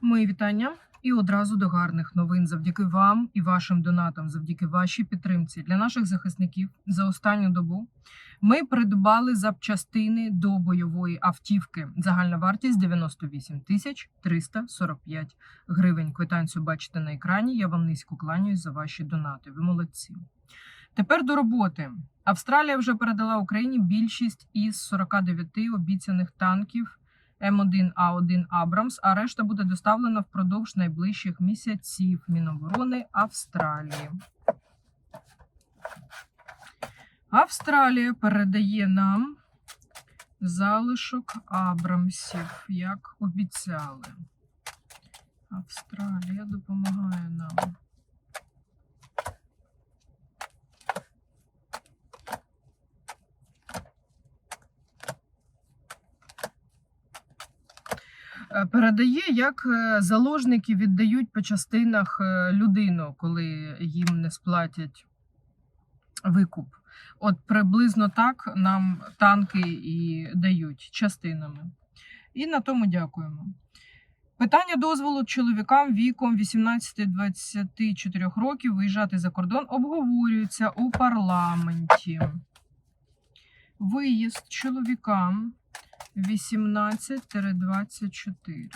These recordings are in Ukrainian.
Мої вітання і одразу до гарних новин завдяки вам і вашим донатам, завдяки вашій підтримці для наших захисників за останню добу. Ми придбали запчастини до бойової автівки. Загальна вартість 98 тисяч 345 гривень. Квитанцію бачите на екрані. Я вам низько кланяюсь за ваші донати. Ви молодці. Тепер до роботи. Австралія вже передала Україні більшість із 49 обіцяних танків М1А1 Абрамс, а решта буде доставлена впродовж найближчих місяців Міноборони Австралії. Австралія передає нам залишок Абрамсів, як обіцяли. Австралія допомагає нам. Передає, як е, заложники віддають по частинах е, людину, коли їм не сплатять викуп. От приблизно так нам танки і дають частинами. І на тому дякуємо. Питання дозволу чоловікам віком 18-24 років виїжджати за кордон обговорюється у парламенті. Виїзд чоловікам 18-24.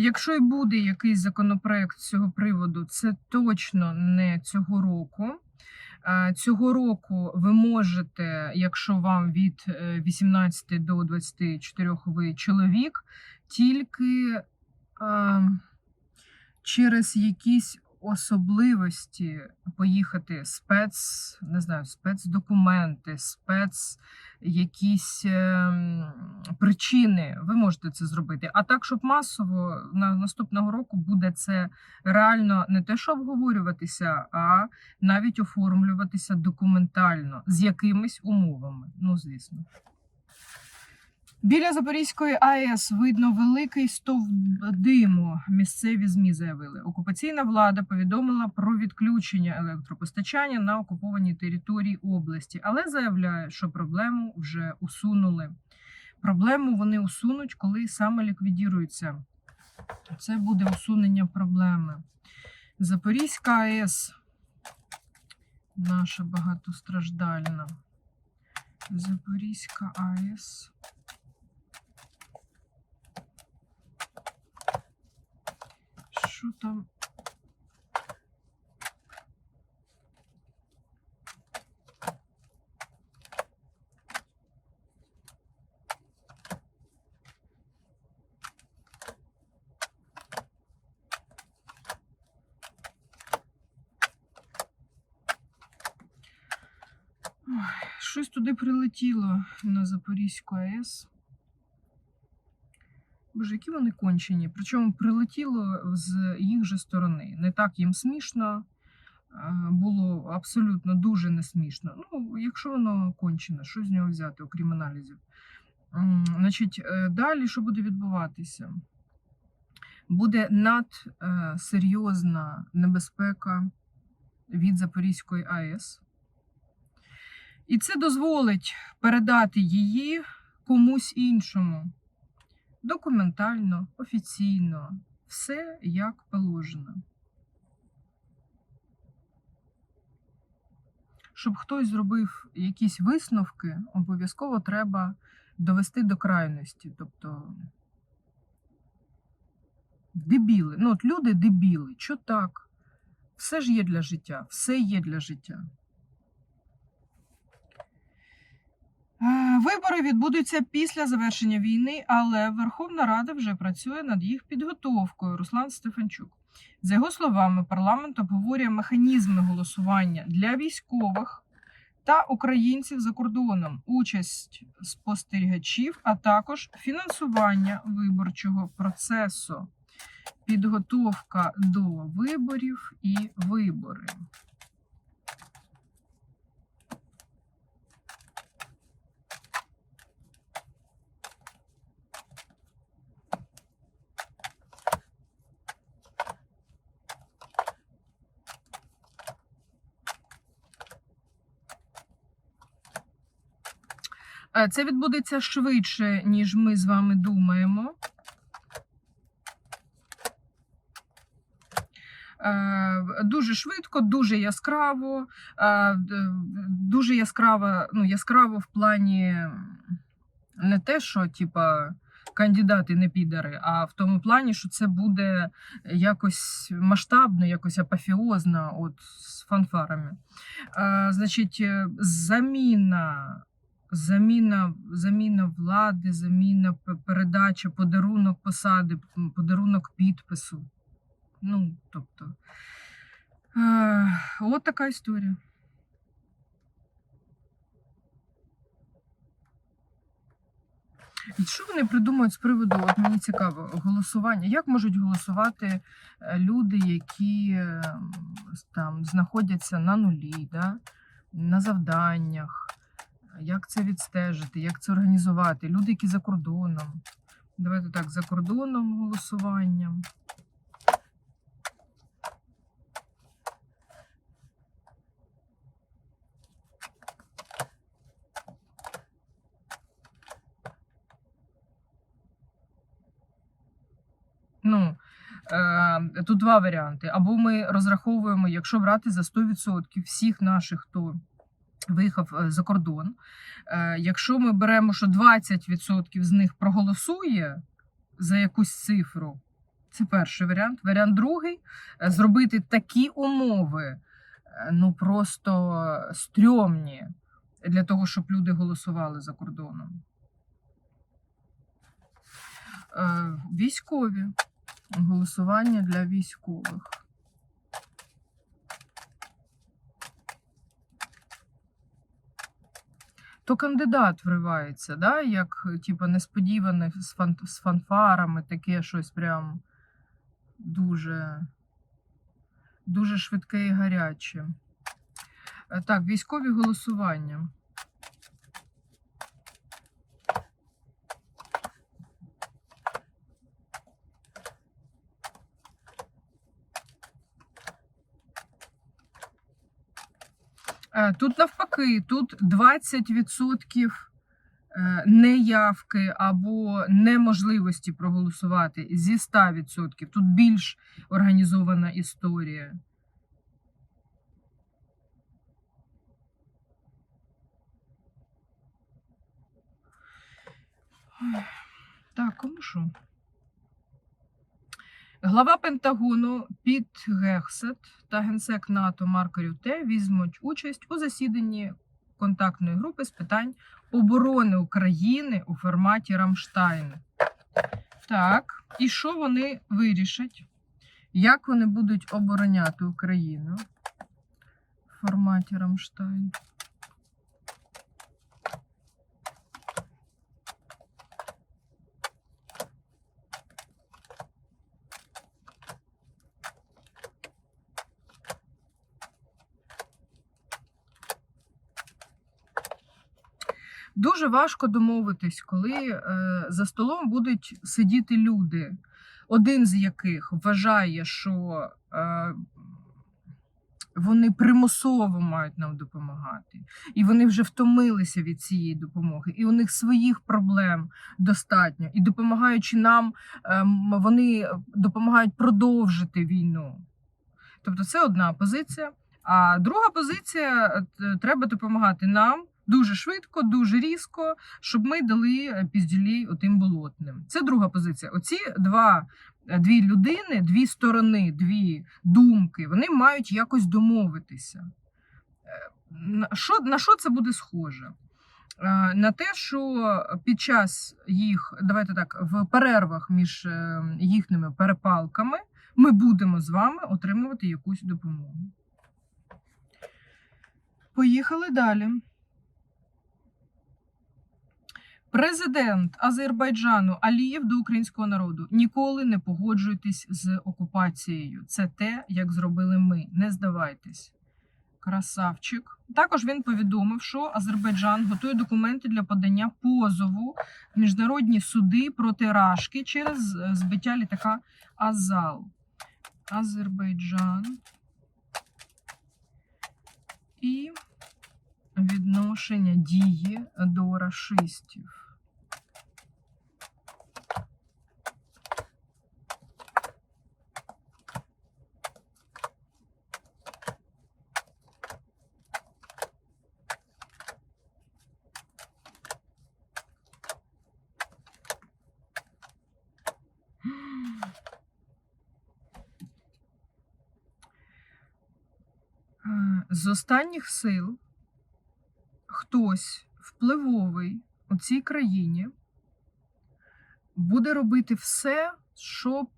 Якщо і буде якийсь законопроект з цього приводу, це точно не цього року. Е, Цього року ви можете, якщо вам від е, 18 до 24 ви чоловік, тільки е, через якісь особливості поїхати спец, не знаю, спецдокументи, спец якісь ем, причини, ви можете це зробити. А так, щоб масово на наступного року буде це реально не те, що обговорюватися, а навіть оформлюватися документально з якимись умовами. Ну, звісно. Біля Запорізької АЕС видно великий стовп диму. Місцеві ЗМІ заявили. Окупаційна влада повідомила про відключення електропостачання на окупованій території області, але заявляє, що проблему вже усунули. Проблему вони усунуть, коли саме ліквідірується. Це буде усунення проблеми. Запорізька АЕС, наша багатостраждальна. Запорізька АЕС. Що там? Щось туди прилетіло на Запорізьку АЕС. Боже, які вони кончені. Причому прилетіло з їх же сторони. Не так їм смішно, е, було абсолютно дуже не смішно. Ну, якщо воно кончене, що з нього взяти, окрім аналізів? Значить, е, далі що буде відбуватися? Буде надсерйозна небезпека від Запорізької АЕС. І це дозволить передати її комусь іншому документально, офіційно, все як положено. Щоб хтось зробив якісь висновки, обов'язково треба довести до крайності. Тобто дебіли. Ну, от люди дебіли. Що так? Все ж є для життя, все є для життя. Е, Вибори відбудуться після завершення війни, але Верховна Рада вже працює над їх підготовкою. Руслан Стефанчук. За його словами, парламент обговорює механізми голосування для військових та українців за кордоном, участь спостерігачів, а також фінансування виборчого процесу, підготовка до виборів і вибори. Це відбудеться швидше, ніж ми з вами думаємо. Дуже швидко, дуже яскраво, дуже яскраво, ну, яскраво в плані не те, що типа кандидати не підари, а в тому плані, що це буде якось масштабно, якось апофіозно, от з фанфарами. Значить, е, заміна. Заміна, заміна влади, заміна передача, подарунок посади, подарунок підпису. Ну, тобто, е, от така історія. І що вони придумають з приводу, от мені цікаво, голосування? Як можуть голосувати е, люди, які е, там знаходяться на нулі, да? на завданнях? Як це відстежити, як це організувати? Люди, які за кордоном. Давайте так, за кордоном голосуванням. Ну, е, тут два варіанти. Або ми розраховуємо, якщо брати за 100% всіх наших, хто виїхав е, за кордон. Е, якщо ми беремо, що 20% з них проголосує за якусь цифру, це перший варіант. Варіант другий е, зробити такі умови, ну просто стрьомні для того, щоб люди голосували за кордоном. Військові. Голосування для військових. То кандидат вривається, да? як типу, несподіване з, фан, з фанфарами, таке щось прям дуже, дуже швидке і гаряче. Е, Так, військові голосування. Е, Тут навпаки, тут 20% е, неявки або неможливості проголосувати зі 100%. Тут більш організована історія. Так, кому що? Глава Пентагону Піт Гексет та генсек НАТО Марко Рюте візьмуть участь у засіданні контактної групи з питань оборони України у форматі Рамштайн. Так, і що вони вирішать? Як вони будуть обороняти Україну в форматі Рамштайн? Дуже важко домовитись, коли е, за столом будуть сидіти люди, один з яких вважає, що е, вони примусово мають нам допомагати, і вони вже втомилися від цієї допомоги, і у них своїх проблем достатньо. І допомагаючи нам, ем, вони допомагають продовжити війну. Тобто, це одна позиція. А друга позиція е, треба допомагати нам дуже швидко, дуже різко, щоб ми дали е, пізділі отим болотним. Це друга позиція. Оці два, е, дві людини, дві сторони, дві думки, вони мають якось домовитися. Е, На що, на що це буде схоже? На те, що під час їх, давайте так, в перервах між їхніми перепалками ми будемо з вами отримувати якусь допомогу. Поїхали далі. Президент Азербайджану Алієв до українського народу. Ніколи не погоджуйтесь з окупацією. Це те, як зробили ми. Не здавайтесь. Красавчик. Також він повідомив, що Азербайджан готує документи для подання позову в міжнародні суди проти Рашки через е, збиття літака Азал. Азербайджан і відношення дії до рашистів. Е, З останніх сил хтось впливовий у цій країні буде робити все, щоб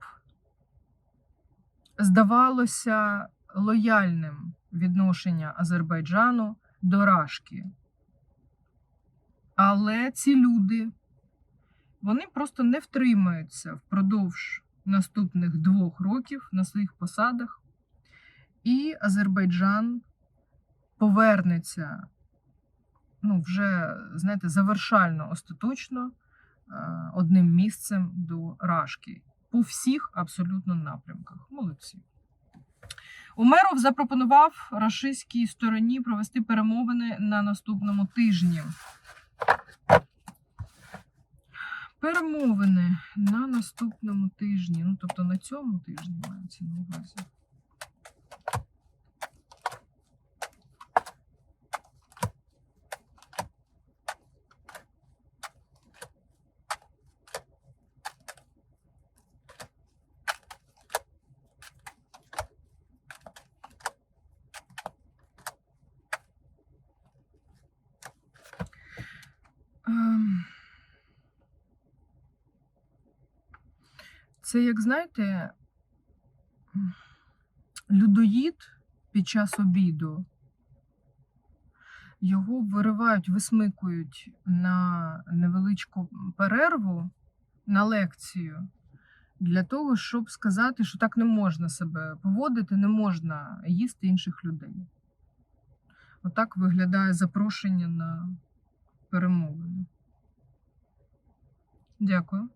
здавалося лояльним відношення Азербайджану до Рашки. Але ці люди вони просто не втримаються впродовж наступних двох років на своїх посадах, і Азербайджан повернеться ну, вже, знаєте, завершально остаточно е, одним місцем до Рашки по всіх абсолютно напрямках. Молодці. Умеров запропонував рашистській стороні провести перемовини на наступному тижні. Перемовини на наступному тижні, ну тобто на цьому тижні мається на увазі. Це, як знаєте, людоїд під час обіду. Його виривають, висмикують на невеличку перерву на лекцію для того, щоб сказати, що так не можна себе поводити, не можна їсти інших людей. Отак виглядає запрошення на перемовини. Дякую.